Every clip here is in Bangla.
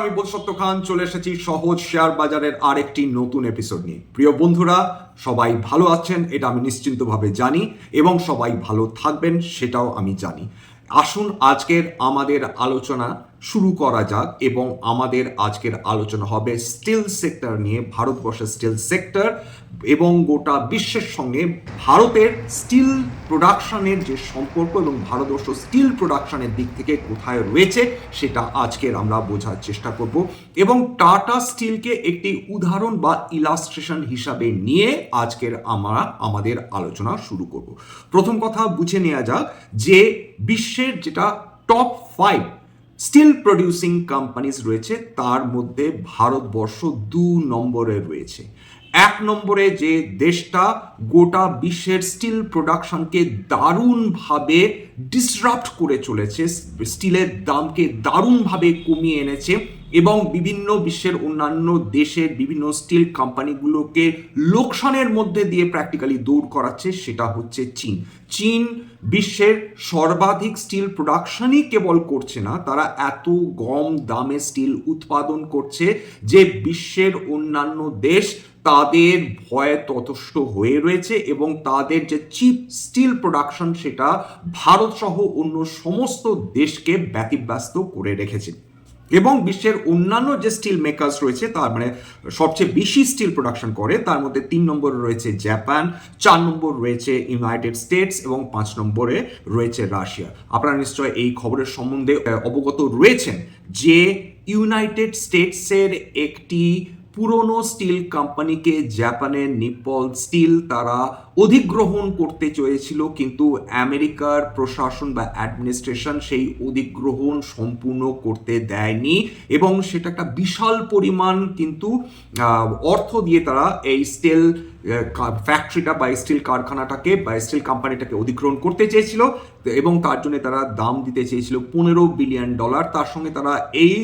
আমি বোধসত্য খান চলে এসেছি সহজ শেয়ার বাজারের আরেকটি নতুন এপিসোড নিয়ে। প্রিয় বন্ধুরা, সবাই ভালো আছেন, এটা আমি নিশ্চিন্তভাবে জানি, এবং সবাই ভালো থাকবেন, সেটাও আমি জানি। আসুন আজকের আমাদের আলোচনা শুরু করা যাক এবং আমাদের আজকের আলোচনা হবে স্টিল সেক্টর নিয়ে, ভারতবর্ষের স্টিল সেক্টর এবং গোটা বিশ্বের সঙ্গে ভারতের স্টিল প্রোডাকশনের যে সম্পর্ক এবং ভারতবর্ষ স্টিল প্রোডাকশনের দিক থেকে কোথায় রয়েছে সেটা আজকের আমরা বোঝার চেষ্টা করব এবং টাটা স্টিলকে একটি উদাহরণ বা ইলাস্ট্রেশন হিসাবে নিয়ে আজকের আমরা আমাদের আলোচনা শুরু করব। প্রথম কথা বুঝে নেওয়া যাক যে বিশ্বের যেটা top five steel producing companies রয়েছে, তার মধ্যে ভারতবর্ষ দু নম্বরে রয়েছে। এক নম্বরে যে দেশটা গোটা বিশ্বের স্টিল প্রোডাকশনকে দারুণভাবে ডিসরাপ্ট করে চলেছে স্টিলের দামকে দারুণভাবে কমিয়ে এনেছে এবং বিভিন্ন বিশ্বের অন্যান্য দেশের বিভিন্ন স্টিল কোম্পানিগুলোকে লোকসানের মধ্যে দিয়ে প্র্যাকটিক্যালি দৌড় করাচ্ছে, সেটা হচ্ছে চীন। চীন বিশ্বের সর্বাধিক স্টিল প্রোডাকশনই কেবল করছে না, তারা এত কম দামে স্টিল উৎপাদন করছে যে বিশ্বের অন্যান্য দেশ তাদের ভয়ে তথস্থ হয়ে রয়েছে এবং তাদের যে চিপ স্টিল প্রোডাকশন সেটা ভারত সহ অন্য সমস্ত দেশকে ব্যতিব্যস্ত করে রেখেছে। এবং বিশ্বের অন্যান্য যে স্টিল মেকার্স রয়েছে, তার মানে সবচেয়ে বেশি স্টিল প্রোডাকশন করে, তার মধ্যে তিন নম্বর রয়েছে জাপান, চার নম্বর রয়েছে ইউনাইটেড স্টেটস এবং পাঁচ নম্বরে রয়েছে রাশিয়া। আপনারা নিশ্চয় এই খবরের সম্বন্ধে অবগত রয়েছেন যে ইউনাইটেড স্টেটসের একটি পুরনো স্টিল কোম্পানিকে জাপানের নিপল স্টিল তারা অধিগ্রহণ করতে চেয়েছিল, কিন্তু আমেরিকার প্রশাসন বা অ্যাডমিনিস্ট্রেশন সেই অধিগ্রহণ সম্পূর্ণ করতে দেয়নি এবং সেটা একটা বিশাল পরিমাণ কিন্তু অর্থ দিয়ে তারা এই স্টিল ফ্যাক্টরিটা বা স্টিল কারখানাটাকে বা স্টিল কোম্পানিটাকে অধিগ্রহণ করতে চেয়েছিল এবং তার জন্য তারা দাম দিতে চেয়েছিল পনেরো বিলিয়ন ডলার। তার সঙ্গে তারা এই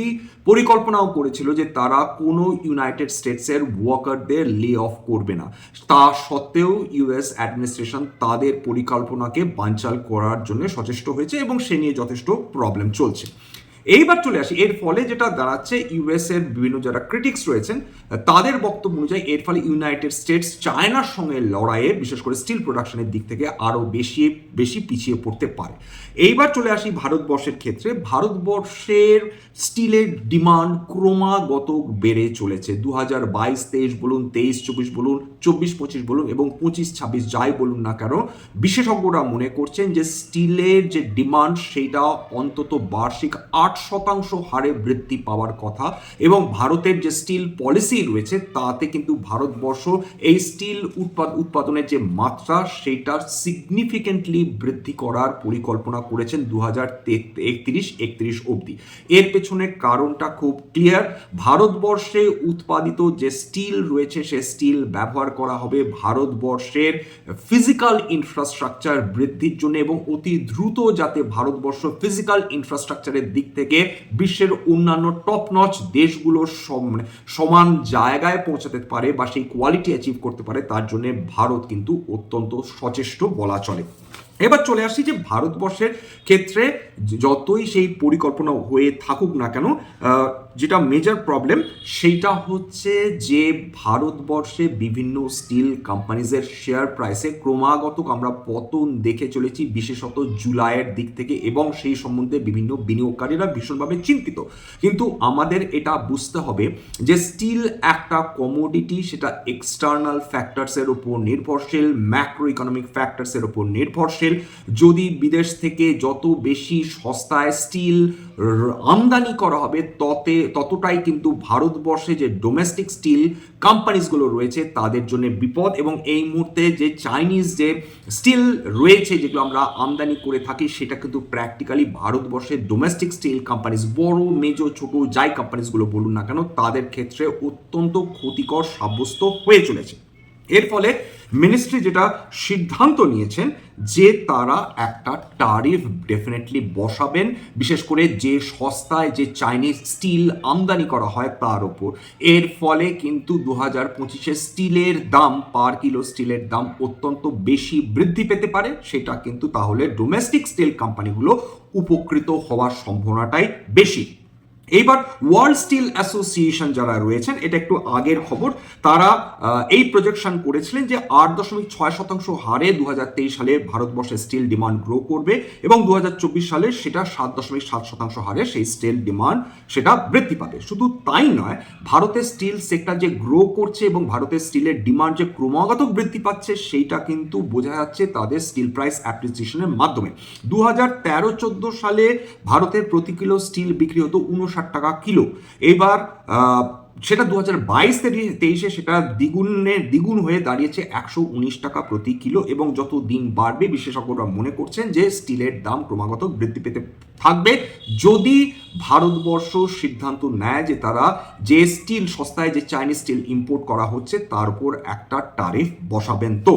পরিকল্পনাও করেছিল যে তারা কোনো ইউনাইটেড স্টেটসের ওয়ার্কারদের লে অফ করবে না। তা সত্ত্বেও ইউএস অ্যাডমিনিস্ট্রেশন তাদের পরিকল্পনাকে বানচাল করার জন্য সচেষ্ট হয়েছে এবং সে নিয়ে যথেষ্ট প্রবলেম চলছে। এইবার চলে আসি। এর ফলে যেটা দাঁড়াচ্ছে ইউএস এর বিভিন্ন যারা ক্রিটিক্স রয়েছেন, তাদের বক্তব্য অনুযায়ী এর ফলে ইউনাইটেড স্টেটস চায়নার সঙ্গে লড়াইয়ে বিশেষ করে স্টিল প্রোডাকশনের দিক থেকে আরও বেশি বেশি পিছিয়ে পড়তে পারে। এইবার চলে আসি ভারতবর্ষের ক্ষেত্রে। ভারতবর্ষের স্টিলের ডিমান্ড ক্রমাগত বেড়ে চলেছে। দু হাজার বাইশ, তেইশ বলুন, তেইশ, চব্বিশ বলুন, চব্বিশ, পঁচিশ বলুন এবং পঁচিশ, ছাব্বিশ, যাই বলুন না কেন, বিশেষজ্ঞরা মনে করছেন যে স্টিলের যে ডিমান্ড সেটা অন্তত বার্ষিক আট শতাংশ হারে বৃদ্ধি পাওয়ার কথা এবং ভারতের যে স্টিল পলিসি রয়েছে, তাতে কিন্তু ভারতবর্ষ এই স্টিল উৎপাদ উৎপাদনের যে মাত্রা সেইটার সিগনিফিকেন্টলি বৃদ্ধি করার পরিকল্পনা করেছেন দু হাজার একত্রিশ একত্রিশ অবধি। এর পেছনে কারণটা খুব ক্লিয়ার ভারতবর্ষে উৎপাদিত যে স্টিল রয়েছে, সে স্টিল ব্যবহার করা হবে ভারতবর্ষের ফিজিক্যাল ইনফ্রাস্ট্রাকচার বৃদ্ধির জন্য এবং অতি দ্রুত যাতে ভারতবর্ষ ফিজিক্যাল ইনফ্রাস্ট্রাকচারের দিক থেকে বিশ্বের অন্যান্য টপ নচ দেশগুলোর মানে সমান জায়গায় পৌঁছাতে পারে বা সেই কোয়ালিটি অ্যাচিভ করতে পারে, তার জন্য ভারত কিন্তু অত্যন্ত সচেষ্ট বলা চলে। এবার চলে আসছি যে ভারতবর্ষের ক্ষেত্রে যতই সেই পরিকল্পনা হয়ে থাকুক না কেন যেটা মেজর প্রবলেম সেইটা হচ্ছে যে ভারতবর্ষে বিভিন্ন স্টিল কোম্পানিজের শেয়ার প্রাইসে ক্রমাগত আমরা পতন দেখে চলেছি, বিশেষত জুলাইয়ের দিক থেকে এবং সেই সম্বন্ধে বিভিন্ন বিনিয়োগকারীরা ভীষণভাবে চিন্তিত। কিন্তু আমাদের এটা বুঝতে হবে যে স্টিল একটা কমোডিটি সেটা এক্সটার্নাল ফ্যাক্টরসের উপর নির্ভরশীল ম্যাক্রো ইকোনমিক ফ্যাক্টরসের উপর নির্ভরশীল। যদি বিদেশ থেকে যত বেশি সস্তায় স্টিল আমদানি করা হবে, ততে, ততটাই কিন্তু ভারতবর্ষে যে ডোমেস্টিক স্টিল কোম্পানিজগুলো রয়েছে, তাদের জন্য বিপদ। এবং এই মুহূর্তে যে চাইনিজ যে স্টিল রয়েছে, যেগুলো আমরা আমদানি করে থাকি, সেটা কিন্তু প্র্যাকটিক্যালি ভারতবর্ষের ডোমেস্টিক স্টিল কোম্পানিজ বড়, মেজো, ছোট যাই কোম্পানিজগুলো বলুন না কেন, তাদের ক্ষেত্রে অত্যন্ত ক্ষতিকর সাব্যস্ত হয়ে চলেছে। এর ফলে মিনিস্ট্রি যেটা সিদ্ধান্ত নিয়েছেন যে তারা একটা টারিফ ডেফিনেটলি বসাবেন, বিশেষ করে যে সস্তায় যে চাইনিজ স্টিল আমদানি করা হয় তার ওপর। এর ফলে কিন্তু দু হাজার পঁচিশে স্টিলের দাম পার কিলো স্টিলের দাম অত্যন্ত বেশি বৃদ্ধি পেতে পারে। সেটা কিন্তু তাহলে ডোমেস্টিক স্টিল কোম্পানিগুলো উপকৃত হওয়ার সম্ভাবনাটাই বেশি। এইবার ওয়ার্ল্ড স্টিল অ্যাসোসিয়েশন যারা রয়েছেন, এটা একটু আগের খবর, তারা এই প্রজেকশন করেছিলেন যে আট দশমিক ছয় শতাংশ হারে দু হাজার তেইশ সালে ভারতবর্ষে স্টিল ডিমান্ড গ্রো করবে এবং দু হাজার চব্বিশ সালে সেটা সাত দশমিক সাত শতাংশ হারে সেই স্টিল ডিমান্ড সেটা বৃদ্ধি পাবে। শুধু তাই নয় ভারতের স্টিল সেক্টর যে গ্রো করছে এবং ভারতের স্টিলের ডিমান্ড যে ক্রমাগত বৃদ্ধি পাচ্ছে, সেইটা কিন্তু বোঝা যাচ্ছে তাদের স্টিল প্রাইস অ্যাপ্রিসিয়েশনের মাধ্যমে। দু হাজার তেরো সালে ভারতের প্রতি কিলো স্টিল বিক্রি হতো উনষাট টাকা কিলো। এবার সেটা দু হাজার বাইশ তেইশে সেটা দ্বিগুণে, দ্বিগুণ হয়ে দাঁড়িয়েছে একশো উনিশ টাকা প্রতি কিলো এবং যত দিন বাড়বে, বিশেষজ্ঞরা মনে করছেন যে স্টিলের দাম ক্রমাগত বৃদ্ধি পেতে থাকবে। যদি ভারতবর্ষ সিদ্ধান্ত নেয় যে তারা যে স্টিল, সস্তায় যে চাইনিজ স্টিল ইম্পোর্ট করা হচ্ছে, তার উপর একটা টারিফ বসাবেন তো।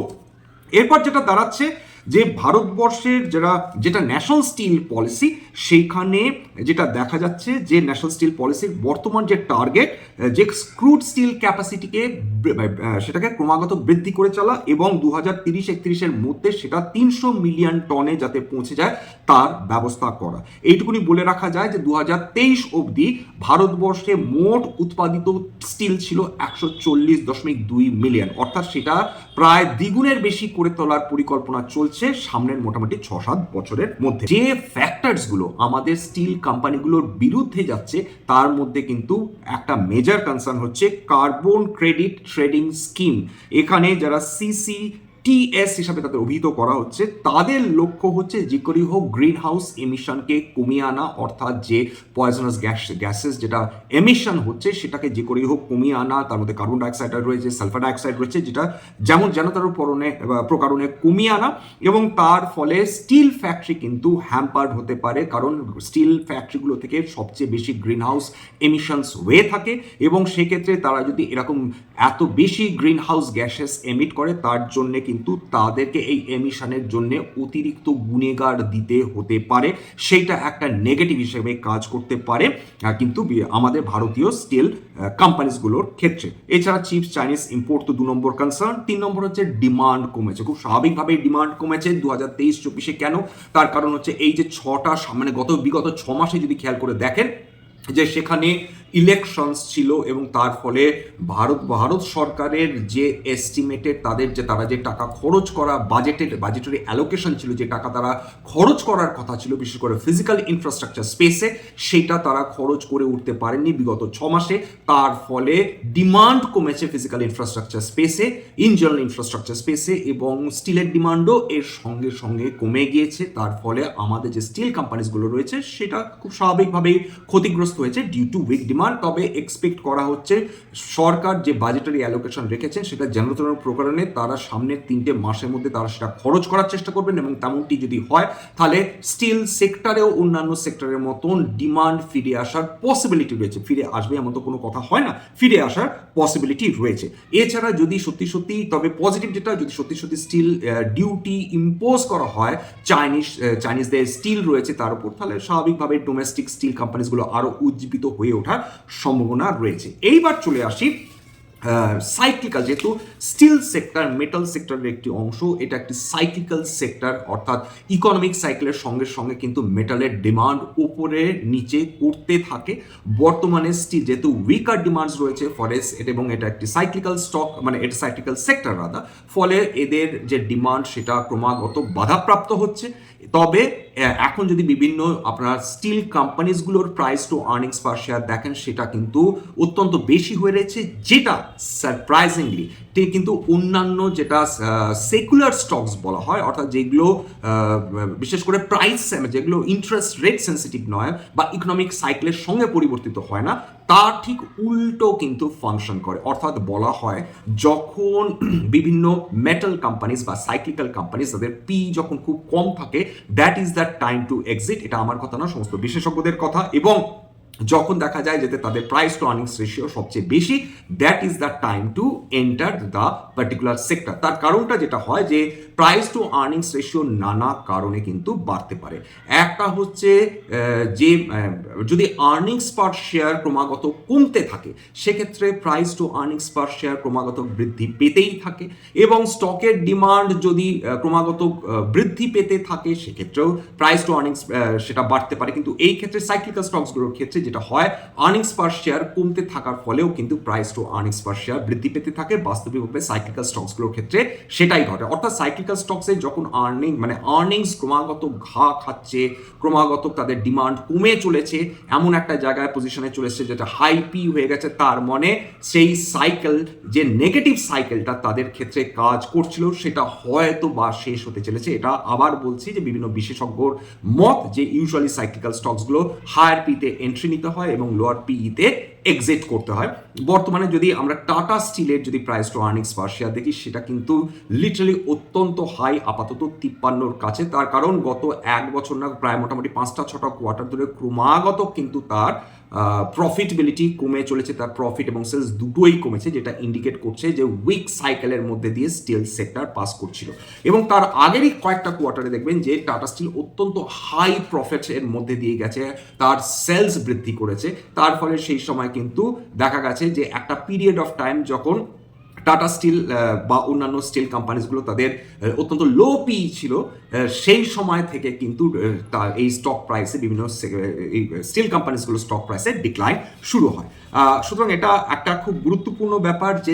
এরপর যেটা দাঁড়াচ্ছে যে ভারতবর্ষের যারা, যেটা ন্যাশনাল স্টিল পলিসি, সেইখানে যেটা দেখা যাচ্ছে যে ন্যাশনাল স্টিল পলিসির বর্তমান যে টার্গেট যে স্ক্রুড স্টিল ক্যাপাসিটিকে সেটাকে ক্রমাগত বৃদ্ধি করে চলা এবং দু হাজার তিরিশ একত্রিশের মধ্যে সেটা তিনশো মিলিয়ন টনে যাতে পৌঁছে যায়, তার ব্যবস্থা করা। এইটুকুনি বলে রাখা যায় যে দু হাজার তেইশ অবধি ভারতবর্ষে মোট উৎপাদিত স্টিল ছিল একশো চল্লিশ দশমিক দুই মিলিয়ন। অর্থাৎ সেটা প্রায় দ্বিগুণের বেশি করে তোলার পরিকল্পনা চলছে সামনের মোটামুটি ছ সাত বছরের মধ্যে। যে ফ্যাক্টরসগুলো আমাদের স্টিল কোম্পানিগুলোর বিরুদ্ধে যাচ্ছে, তার মধ্যে কিন্তু একটা মেজার কনসার্ন হচ্ছে কার্বন ক্রেডিট ট্রেডিং স্কিম এখানে যারা সিসি টিএস হিসাবে তাদের অভিহিত করা হচ্ছে। তাদের লক্ষ্য হচ্ছে যে করেই হোক গ্রিন হাউস এমিশনকে কমিয়ে আনা, অর্থাৎ যে পয়জনাস গ্যাস, গ্যাসেস যেটা এমিশন হচ্ছে, সেটাকে যে করেই হোক কমিয়ে আনা, তার মধ্যে কার্বন ডাইঅক্সাইড রয়েছে, সালফার ডাইঅক্সাইড রয়েছে, যেটা যেমন যেন তার পরনে প্রকারণে কমিয়ে আনা এবং তার ফলে স্টিল ফ্যাক্টরি কিন্তু হ্যাম্পার্ড হতে পারে, কারণ স্টিল ফ্যাক্টরিগুলো থেকে সবচেয়ে বেশি গ্রিন হাউস এমিশনস হয়ে থাকে এবং সেক্ষেত্রে তারা যদি এরকম এত বেশি গ্রিন হাউস গ্যাসেস এমিট করে, তার জন্য কিন্তু তাদেরকে এই এমিশনের জন্য অতিরিক্ত গুণেগার দিতে হতে পারে। সেইটা একটা নেগেটিভ হিসেবে কাজ করতে পারে কিন্তু আমাদের ভারতীয় স্টিল কোম্পানিজগুলোর ক্ষেত্রে। এছাড়া চিপস চাইনিজ ইম্পোর্ট তো দু নম্বর কনসার্ন তিন নম্বর হচ্ছে ডিমান্ড কমেছে। খুব স্বাভাবিকভাবেই ডিমান্ড কমেছে দু হাজার তেইশ চব্বিশে কেন? তার কারণ হচ্ছে এই যে ছটা মানে গত, বিগত ছ মাসে যদি খেয়াল করে দেখেন, যে সেখানে ইলেকশনস ছিল এবং তার ফলে ভারত ভারত সরকারের যে এস্টিমেটেড তাদের যে, তারা যে টাকা খরচ করা বাজেটের বাজেটারি অ্যালোকেশন ছিল, যে টাকা তারা খরচ করার কথা ছিল, বিশেষ করে ফিজিক্যাল ইনফ্রাস্ট্রাকচার স্পেসে সেটা তারা খরচ করে উঠতে পারেননি বিগত ছ মাসে। তার ফলে ডিমান্ড কমেছে ফিজিক্যাল ইনফ্রাস্ট্রাকচার স্পেসে ইন জেনারেল ইনফ্রাস্ট্রাকচার স্পেসে এবং স্টিলের ডিমান্ডও এর সঙ্গে সঙ্গে কমে গিয়েছে। তার ফলে আমাদের যে স্টিল কোম্পানিজগুলো রয়েছে, সেটা খুব স্বাভাবিকভাবেই ক্ষতিগ্রস্ত হয়েছে ডিউ টু উইক ডিমান্ড তবে এক্সপেক্ট করা হচ্ছে সরকার যে বাজেটারি অ্যালোকেশন রেখেছেন সেটা তেন প্রকারণে তারা সামনের তিনটে মাসের মধ্যে তারা সেটা খরচ করার চেষ্টা করবেন এবং তেমনটি যদি হয়, তাহলে স্টিল সেক্টরেও অন্যান্য সেক্টরের মতন ডিমান্ড ফিরে আসার পসিবিলিটি রয়েছে। ফিরে আসবে এমন তো কোনো কথা হয় না, ফিরে আসার পসিবিলিটি রয়েছে। এছাড়া যদি সত্যি সত্যি, তবে পজিটিভ যেটা, যদি সত্যি সত্যি স্টিল ডিউটি ইম্পোজ করা হয় চাইনিজ চাইনিজদের স্টিল রয়েছে তার উপর, তাহলে স্বাভাবিকভাবে ডোমেস্টিক স্টিল কোম্পানিজগুলো আরও উজ্জীবিত হয়ে ওঠার সম্ভাবনা রয়েছে। এইবার চলে আসি সাইক্লিক্যাল যেহেতু স্টিল সেক্টর মেটাল সেক্টরের একটি অংশ, এটা একটি সাইক্লিক্যাল সেক্টর অর্থাৎ ইকোনমিক সাইকেলের সঙ্গে সঙ্গে কিন্তু মেটালের ডিমান্ড উপরে নিচে করতে থাকে। বর্তমানে স্টিল যেহেতু উইকার ডিমান্ডস রয়েছে ফরেস্ট এবং এটা একটি সাইক্লিক্যাল স্টক মানে এটা সাইক্লিক্যাল সেক্টর রাদা ফলে এদের যে ডিমান্ড সেটা ক্রমাগত বাধাপ্রাপ্ত হচ্ছে। তবে এখন যদি বিভিন্ন আপনার steel কোম্পানিজগুলোর price to earnings per share দেখেন, সেটা কিন্তু অত্যন্ত বেশি হয়ে রয়েছে, যেটা সারপ্রাইজিংলি ঠিক কিন্তু অন্যান্য যেটা সেকুলার স্টকস বলা হয়, অর্থাৎ যেগুলো বিশেষ করে প্রাইস যেগুলো ইন্টারেস্ট রেট সেন্সিটিভ নয় বা ইকোনমিক সাইকেলের সঙ্গে পরিবর্তিত হয় না তার ঠিক উল্টো কিন্তু ফাংশন করে। অর্থাৎ বলা হয় যখন বিভিন্ন মেটাল কোম্পানিজ বা সাইক্লিক্যাল কোম্পানিজ তাদের পি যখন খুব কম থাকে that is that time to exit এটা আমার কথা না, সমস্ত বিশেষজ্ঞদের কথা। এবং যখন দেখা যায় যাতে তাদের প্রাইস টু আর্নিংস রেশিও সবচেয়ে বেশি that is the time to enter the particular sector তার কারণটা যেটা হয় যে প্রাইস টু আর্নিংস রেশিও নানা কারণে কিন্তু বাড়তে পারে। একটা হচ্ছে যে যদি আর্নিংস পার শেয়ার ক্রমাগত কমতে থাকে, সেক্ষেত্রে price to earnings per share ক্রমাগত বৃদ্ধি পেতেই থাকে এবং স্টকের ডিমান্ড যদি ক্রমাগত বৃদ্ধি পেতে থাকে, সেক্ষেত্রেও প্রাইস টু আর্নিংস সেটা বাড়তে পারে। কিন্তু এই ক্ষেত্রে সাইক্লিক্যাল স্টকসগুলোর ক্ষেত্রে যেটা হয় আর্নিংস পার শেয়ার কমতে থাকার ফলেও কিন্তু price to earnings per share বৃদ্ধি পেতে থাকে। বাস্তবিকভাবে সাইক্লিক্যাল স্টকসগুলোর ক্ষেত্রে সেটাই ঘটে। অর্থাৎ সাইক্লিক্যাল স্টকসে যখন আর্নিং মানে আর্নিংস ক্রমাগত ঘা খাচ্ছে, ক্রমাগত তাদের ডিমান্ড কমে চলেছে, এমন একটা জায়গায় পজিশনে চলে এসেছে যেটা হাই পি হয়ে গেছে। তার মানে সেই সাইকেল যে নেগেটিভ সাইকেলটা তাদের ক্ষেত্রে কাজ করছিল, সেটা হয়তো বা শেষ হতে চলেছে। এটা আবার বলছি যে বিভিন্ন বিশেষজ্ঞর মত যে ইউজুয়ালি সাইক্লিক্যাল স্টকসগুলো হায়ার পিতে এন্ট্রি নিতে হয় এবং লোয়ার পিইতে এক্সিট করতে হয়। বর্তমানে যদি আমরা টাটা স্টিলের যদি price to earnings per share দেখি, সেটা কিন্তু লিটারালি অত্যন্ত হাই আপাতত তিপ্পান্নর কাছে। তার কারণ গত এক বছর না, প্রায় মোটামুটি পাঁচটা, ছটা কোয়ার্টার ধরে ক্রমাগত কিন্তু তার প্রফিটেবিলিটি কমে চলেছে, তার প্রফিট এবং সেলস দুটোই কমেছে, যেটা ইন্ডিকেট করছে যে উইক সাইকেলের মধ্যে দিয়ে স্টিল সেক্টর পাস করছিল। এবং তার আগেরই কয়েকটা কোয়ার্টারে দেখবেন যে টাটা স্টিল অত্যন্ত হাই প্রফিট এর মধ্যে দিয়ে গেছে, তার সেলস বৃদ্ধি করেছে। তার ফলে সেই সময় কিন্তু দেখা গেছে যে একটা পিরিয়ড অফ টাইম যখন টাটা স্টিল বা অন্যান্য স্টিল কোম্পানিজগুলো তাদের অত্যন্ত লো পি ছিল সেই সময় থেকে কিন্তু তার এই স্টক প্রাইসে বিভিন্ন এই স্টিল কোম্পানিজগুলো স্টক প্রাইসে ডিক্লাইন শুরু হয়। সুতরাং এটা একটা খুব গুরুত্বপূর্ণ ব্যাপার যে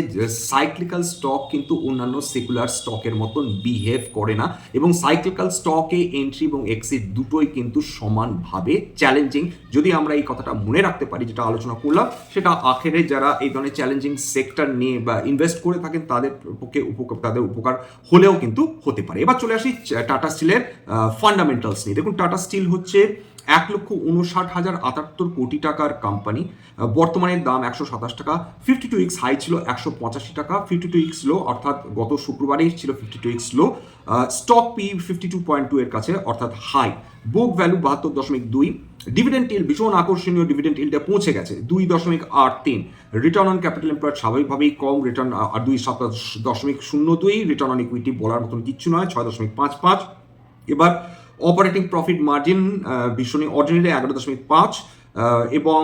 সাইক্লিক্যাল স্টক কিন্তু অন্যান্য সেকুলার স্টকের মতন বিহেভ করে না এবং সাইক্লিক্যাল স্টকে এন্ট্রি এবং এক্সিট দুটোই কিন্তু সমানভাবে চ্যালেঞ্জিং যদি আমরা এই কথাটা মনে রাখতে পারি, যেটা আলোচনা করলাম, সেটা আখেরে যারা এই ধরনের চ্যালেঞ্জিং সেক্টর নিয়ে বা ইনভেস্ট করে থাকেন, তাদের পক্ষে উপকার, তাদের উপকার হলেও কিন্তু হতে পারে। এবার চলে আসি টাটা স্টিলের ফান্ডামেন্টালস নিয়ে। দেখুন টাটা স্টিল হচ্ছে এক লক্ষ উনষাট হাজার আটাত্তর কোটি টাকার কোম্পানি বর্তমানে দাম একশো সাতাশ টাকা। ফিফটি টু ইক্স হাই ছিল একশো পঁচাশি টাকা। ফিফটি টু ইক্স লো অর্থাৎ গত শুক্রবারেই ছিল fifty two week low stock P fifty two point two এর কাছে, অর্থাৎ হাই বুক ভ্যালু বাহাত্তর দশমিক দুই। ডিভিডেন্ড ইল ভীষণ আকর্ষণীয় ডিভিডেন্ড ইলটা পৌঁছে গেছে দুই দশমিক আট তিন। রিটার্ন অন ক্যাপিটাল এমপ্লয়েড স্বাভাবিকভাবেই কম। রিটার্ন আর দুই সাত দশমিক শূন্য দুই। রিটার্ন অন ইকুইটি বলার মতন কিচ্ছু নয়, ছয় দশমিক পাঁচ পাঁচ। এবার অপারেটিং প্রফিট মার্জিন ভীষণই অর্ডিনারি এগারো দশমিক পাঁচ এবং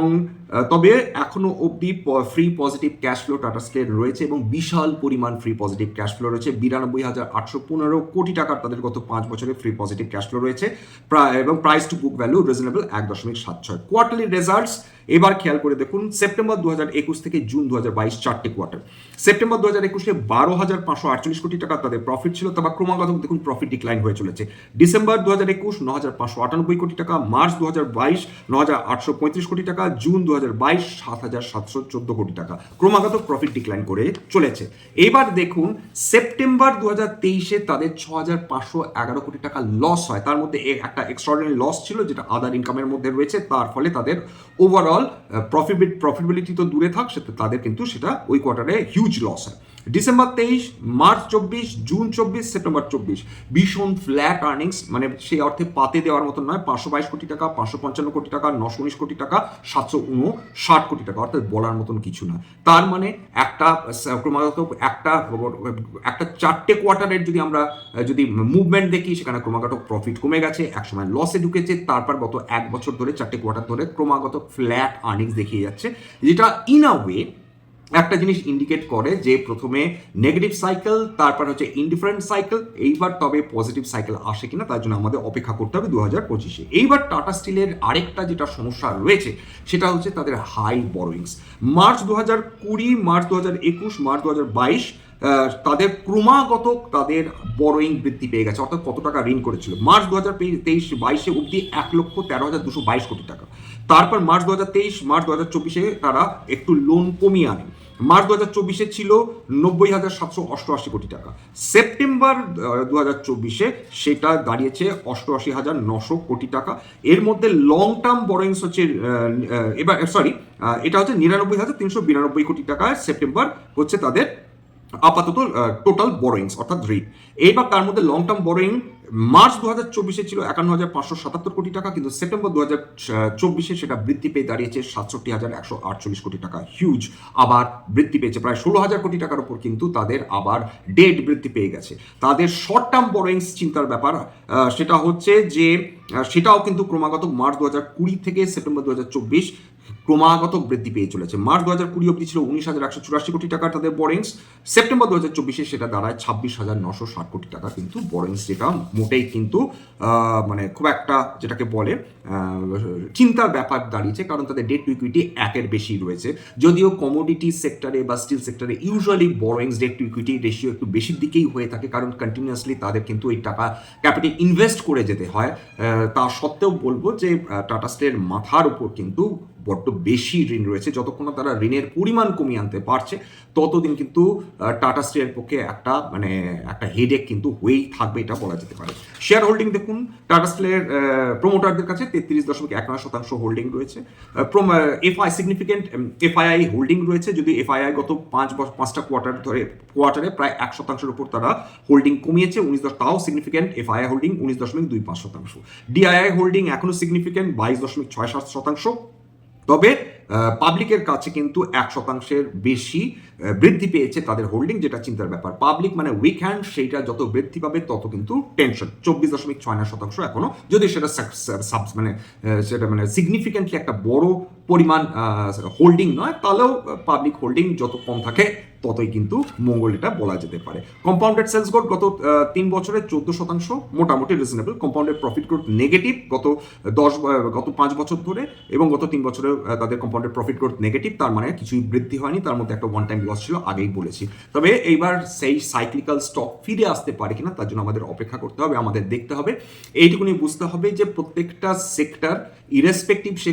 তবে এখনও অবধি free positive cash flow Tata স্টিলের রয়েছে এবং বিশাল পরিমাণ ফ্রি পজিটিভ ক্যাশ ফ্লো রয়েছে। বিরানব্বই হাজার আটশো পনেরো কোটি টাকার তাদের গত পাঁচ বছরে ফ্রি পজিটিভ ক্যাশ ফ্লো রয়েছে। প্রায়, এবং price to book value reasonable এক দশমিক সাত ছয়। কোয়ার্টারলি রেজাল্টস এবার খেয়াল করে দেখুন সেপ্টেম্বর দু হাজার একুশ থেকে জুন দু হাজার বাইশ চারটে কোয়ার্টার সেপ্টেম্বর দু হাজার একুশে বারো হাজার পাঁচশো আটচল্লিশ কোটি টাকা তাদের প্রফিট ছিল, তবে ক্রমাগত দেখুন প্রফিট ডিক্লাইন হয়ে চলেছে। ডিসেম্বর দু হাজার একুশ ন হাজার পাঁচশো আটানব্বই কোটি টাকা। মার্চ দু হাজার বাইশ ন হাজার আটশো পঁয়ত্রিশ কোটি টাকা, জুন দু হাজার বাইশ সাত হাজার সাতশো চোদ্দ কোটি টাকা। ক্রমাগত প্রফিট ডিক্লাইন করে চলেছে। এবার দেখুন, সেপ্টেম্বর দু হাজার তেইশে তাদের ছ হাজার পাঁচশো এগারো কোটি টাকা লস হয়। তার মধ্যে একটা এক্সট্রাঅর্ডিনারি লস ছিল যেটা আদার ইনকামের মধ্যে রয়েছে। তার ফলে তাদের ওভারঅল প্রফিট প্রফিটেবিলিটি তো দূরে থাক তাদের কিন্তু সেটা ওই কোয়ার্টারে হিউজ লস হয়। ডিসেম্বর তেইশ মার্চ চব্বিশ জুন চব্বিশ সেপ্টেম্বর চব্বিশ। ভীষণ ফ্ল্যাট আর্নিংস মানে সেই অর্থে পাতে দেওয়ার মতন নয়। পাঁচশো বাইশ কোটি টাকা, পাঁচশো পঞ্চান্ন কোটি টাকা, নশো উনিশ কোটি টাকা, সাতশো ষাট কোটি টাকা। অর্থাৎ বলার মতন কিছু না। তার মানে একটা ক্রমাগত একটা একটা চারটে কোয়ার্টারের যদি আমরা যদি মুভমেন্ট দেখি, সেখানে ক্রমাগত প্রফিট কমে গেছে, একসময় লসে ঢুকেছে। তারপর গত এক বছর ধরে, চারটে কোয়ার্টার ধরে ক্রমাগত ফ্ল্যাট আর্নিংস দেখিয়ে যাচ্ছে। যেটা ইন আ ওয়ে একটা জিনিস ইন্ডিকেট করে যে প্রথমে নেগেটিভ সাইকেল তারপর হচ্ছে ইনডিফারেন্ট সাইকেল এইবার তবে পজিটিভ সাইকেল আসে কিনা তার জন্য আমাদের অপেক্ষা করতে হবে দু হাজার পঁচিশে। এইবার টাটা স্টিলের আরেকটা যেটা সমস্যা রয়েছে, সেটা হচ্ছে তাদের হাই বরোয়িংস মার্চ দু হাজার কুড়ি, মার্চ দু হাজার একুশ, মার্চ দু হাজার বাইশ তাদের ক্রমাগত তাদের বড়োয়িং বৃদ্ধি পেয়ে গেছে। অর্থাৎ কত টাকা ঋণ করেছিল? মার্চ দু হাজার তেইশ, বাইশে অবধি এক লক্ষ তেরো হাজার দুশো বাইশ কোটি টাকা। তারপর মার্চ দু হাজার তেইশ, মার্চ দু হাজার চব্বিশে তারা একটু লোন কমিয়ে আনে। মার্চ দু হাজার চব্বিশে ছিল নব্বই হাজার সাতশো অষ্টআশি কোটি টাকা। সেপ্টেম্বর দু হাজার চব্বিশে সেটা দাঁড়িয়েছে অষ্টআশি হাজার নশো কোটি টাকা। এর মধ্যে লং টার্ম বরোয়িংস হচ্ছে এবার সরি এটা হচ্ছে নিরানব্বই হাজার তিনশো বিরানব্বই কোটি টাকা সেপ্টেম্বর হচ্ছে তাদের আপাতত টোটাল বরোয়িংস অর্থাৎ ঋণ এইবার তার মধ্যে লং টার্ম বরোয়িং মার্চ দু হাজার চব্বিশে ছিল একান্ন হাজার পাঁচশো সাতাত্তর কোটি টাকা, কিন্তু সেপ্টেম্বর দু হাজার চব্বিশে সেটা বৃদ্ধি পেয়ে দাঁড়িয়েছে সাতষট্টি হাজার একশো আটচল্লিশ কোটি টাকা। হিউজ আবার বৃদ্ধি পেয়েছে, প্রায় ষোলো হাজার কোটি টাকার উপর কিন্তু তাদের আবার ডেট বৃদ্ধি পেয়ে গেছে। তাদের শর্ট টার্ম বরোয়িংস চিন্তার ব্যাপার সেটা হচ্ছে যে সেটাও কিন্তু ক্রমাগত মার্চ দু হাজার কুড়ি থেকে সেপ্টেম্বর দু হাজার চব্বিশ ক্রমাগত বৃদ্ধি পেয়ে চলেছে। মার্চ দু হাজার কুড়ি অব্দি ছিল উনিশ হাজার একশো চুরাশি কোটি টাকা তাদের বরেন্স সেপ্টেম্বর দু হাজার চব্বিশে সেটা দাঁড়ায় ছাব্বিশ হাজার নশো ষাট কোটি টাকা। কিন্তু বরেন্স যেটা মোটেই কিন্তু মানে খুব একটা যেটাকে বলে চিন্তার ব্যাপার দাঁড়িয়েছে। কারণ তাদের ডেট টু ইকুইটি একের বেশি রয়েছে। যদিও কমোডিটি সেক্টরে বা স্টিল সেক্টরে usually borrowings debt to equity ratio একটু বেশির দিকেই হয়ে থাকে। কারণ কন্টিনিউয়াসলি তাদের কিন্তু এই টাকা ক্যাপিটাল ইনভেস্ট করে যেতে হয়। তা সত্ত্বেও বলব যে টাটা স্টিলের মাথার উপর কিন্তু বড্ড বেশি ঋণ রয়েছে। যতক্ষণ না তারা ঋণের পরিমাণ কমিয়ে আনতে পারছে, ততদিন কিন্তু টাটা স্টিলের পক্ষে একটা মানে একটা হেডেক কিন্তু হয়েই থাকবে, এটা বলা যেতে পারে। শেয়ার হোল্ডিং দেখুন, টাটা স্টিলের প্রমোটারদের কাছে তেত্রিশ দশমিক এক নয় শতাংশ হোল্ডিং রয়েছে। এফআই সিগনিফিকেন্ট এফআইআই হোল্ডিং রয়েছে। যদি এফআইআই গত পাঁচ পাঁচটা কোয়ার্টার ধরে কোয়ার্টারে প্রায় এক শতাংশের উপর তারা হোল্ডিং কমিয়েছে, উনিশ দশ, তাও সিগনিফিকেন্ট এফআইআই হোল্ডিং উনিশ দশমিক দুই পাঁচ শতাংশ। ডিআইআই হোল্ডিং এখনও সিগনিফিকেন্ট বাইশ দশমিক ছয় সাত শতাংশ। তবে পাবলিকের কাছে কিন্তু এক শতাংশের বেশি বৃদ্ধি পেয়েছে তাদের হোল্ডিং যেটা চিন্তার ব্যাপার। পাবলিক মানে উইক হ্যান্ড সেইটা যত বৃদ্ধি পাবে, তত কিন্তু টেনশন চব্বিশ দশমিক ছয় নয় শতাংশ এখনও, যদি সেটা সাব মানে সেটা মানে সিগনিফিকেন্টলি একটা বড় পরিমাণ হোল্ডিং নয়, তাহলেও পাবলিক হোল্ডিং যত কম থাকে, ততই কিন্তু মঙ্গল এটা বলা যেতে পারে। কম্পাউন্ডেড সেলস গ্রোথ গত তিন বছরে চোদ্দ শতাংশ, মোটামুটি reasonable compounded profit growth negative গত দশ গত পাঁচ বছর ধরে এবং গত তিন বছরে তাদের কম্পাউন্ডেড প্রফিট গ্রোথ নেগেটিভ তার মানে কিছুই বৃদ্ধি হয়নি, তার মধ্যে একটা ওয়ান টাইম লস ছিল, আগেই বলেছি। তবে এইবার সেই সাইক্লিক্যাল স্টক ফিরে আসতে পারে কিনা, তার জন্য আমাদের অপেক্ষা করতে হবে, আমাদের দেখতে হবে। এইটুকুনি বুঝতে হবে যে প্রত্যেকটা সেক্টর ইরেসপেক্টিভ সে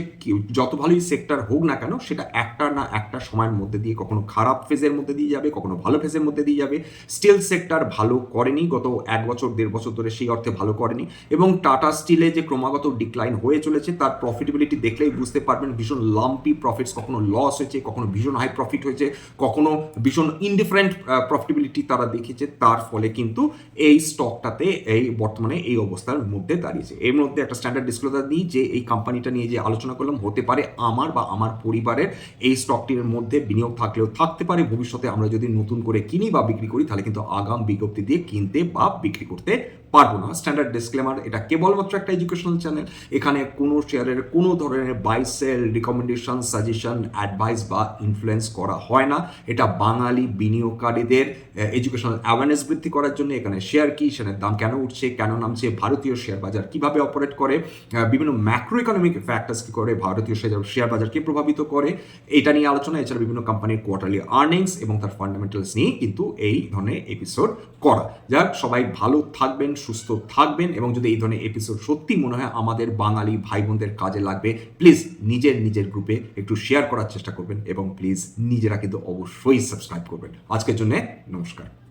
যত ভালোই সেক্টর হোক না কেন, সেটা একটা না একটা সময়ের মধ্যে দিয়ে কখনো খারাপ ফেজের মধ্যে দিয়ে যাবে, কখনো ভালো ফেজের মধ্যে দিয়ে যাবে। স্টিল সেক্টর ভালো করেনি, গত এক বছর, দেড় বছর ধরে সেই অর্থে ভালো করেনি এবং টাটা স্টিলে যে ক্রমাগত ডিক্লাইন হয়ে চলেছে, তার প্রফিটেবিলিটি দেখলেই বুঝতে পারবেন ভীষণ লাম্পি প্রফিটস কখনো লস হয়েছে, কখনো ভীষণ হাই প্রফিট হয়েছে, কখনো ভীষণ ইনডিফারেন্ট প্রফিটেবিলিটি তারা দেখেছে, তার ফলে কিন্তু এই স্টকটাতে এই বর্তমানে এই অবস্থার মধ্যে দাঁড়িয়েছে। এর মধ্যে একটা স্ট্যান্ডার্ড ডিসক্লোজার দিই যে এই কোম্পানিটা নিয়ে যে আলোচনা করলাম, হতে পারে আমার বা আমার পরিবারের এই স্টকটির মধ্যে বিনিয়োগ থাকলেও থাকতে পারে। ভবিষ্যতে আমরা যদি নতুন করে কিনি বা বিক্রি করি, তাহলে কিন্তু আগাম বিজ্ঞপ্তি দিয়ে কিনতে বা বিক্রি করতে পারব না। স্ট্যান্ডার্ড ডিসক্লেমার এটা কেবলমাত্র একটা এডুকেশনাল চ্যানেল এখানে কোনো শেয়ারের কোনো ধরনের buy sell recommendation suggestion advice বা ইনফ্লুয়েন্স করা হয় না। এটা বাঙালি বিনিয়োগকারীদের এডুকেশনাল অ্যাওয়ারনেস বৃদ্ধি করার জন্য এখানে শেয়ার কি শেয়ারের দাম কেন উঠছে, কেন নামছে, ভারতীয় শেয়ার বাজার কীভাবে অপারেট করে বিভিন্ন ম্যাক্রো ইকোনমিক ফ্যাক্টরস কি করে ভারতীয় শেয়ার শেয়ার বাজারকে প্রভাবিত করে, এটা নিয়ে আলোচনা, এছাড়া বিভিন্ন কোম্পানির কোয়ার্টারলি আর্নিংস এবং তার ফান্ডামেন্টালস নিয়ে কিন্তু এই ধরনের এপিসোড করা। যাক, সবাই ভালো থাকবেন সুস্থ থাকবেন এবং যদি এই ধরনের এপিসোড সত্যি মনে হয় আমাদের বাঙালি ভাই বোনদের কাজে লাগবে প্লিজ নিজের নিজের গ্রুপে একটু শেয়ার করার চেষ্টা করবেন এবং প্লিজ নিজেরা কিন্তু অবশ্যই সাবস্ক্রাইব করবেন। আজকের জন্য নমস্কার।